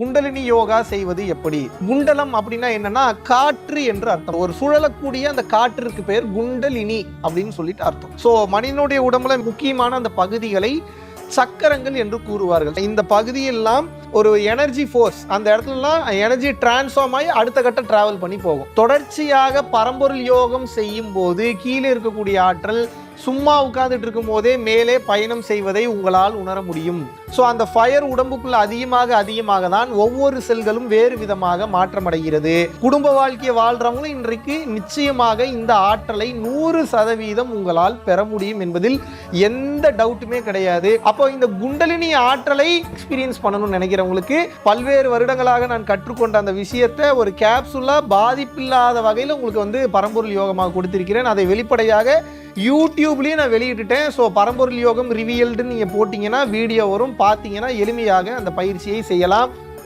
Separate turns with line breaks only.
குண்டலினி யோகா செய்வது எப்படி? குண்டலம் அப்படின்னா என்னன்னா காற்று என்று அர்த்தம். ஒரு சுழலக்கூடிய அந்த காற்றிற்கு பேர் குண்டலினி அப்படின்னு சொல்லிட்டு அர்த்தம். ஸோ மனிதனுடைய உடம்புல முக்கியமான அந்த பகுதிகளை சக்கரங்கள் என்று கூறுவார்கள். இந்த பகுதியெல்லாம் ஒரு எனர்ஜி ஃபோர்ஸ் அந்த இடத்துலலாம் எனர்ஜி டிரான்ஸ்ஃபார்ம் ஆகி அடுத்த கட்ட டிராவல் பண்ணி போகும். தொடர்ச்சியாக பரம்பொருள் யோகம் செய்யும் போது கீழே இருக்கக்கூடிய ஆற்றல் சும்மா உட்கார்ந்துட்டு இருக்கும் போதே மேலே பயணம் செய்வதை உங்களால் உணர முடியும். ஸோ அந்த ஃபயர் உடம்புக்குள்ள அதிகமாக அதிகமாக தான் ஒவ்வொரு செல்களும் வேறு விதமாக மாற்றமடைகிறது. குடும்ப வாழ்க்கையை வாழ்றவங்களும் இன்றைக்கு நிச்சயமாக இந்த ஆற்றலை நூறு சதவீதம் உங்களால் பெற முடியும் என்பதில் எந்த டவுட்டுமே கிடையாது. அப்போ இந்த குண்டலினி ஆற்றலை எக்ஸ்பீரியன்ஸ் பண்ணணும்னு நினைக்கிறவங்களுக்கு பல்வேறு வருடங்களாக நான் கற்றுக்கொண்ட அந்த விஷயத்தை ஒரு கேப்சுலா பாதிப்பில்லாத வகையில் உங்களுக்கு வந்து பரம்பொருள் யோகமாக கொடுத்திருக்கிறேன். அதை வெளிப்படையாக யூடியூப் யூடியூப்லேயும் நான் வெளியிட்டுட்டேன். ஸோ பரம்பொருள் யோகம் ரிவியல்டுன்னு நீங்கள் போட்டிங்கன்னா வீடியோ வரும். பார்த்தீங்கன்னா எளிமையாக அந்த பயிற்சியை செய்யலாம்.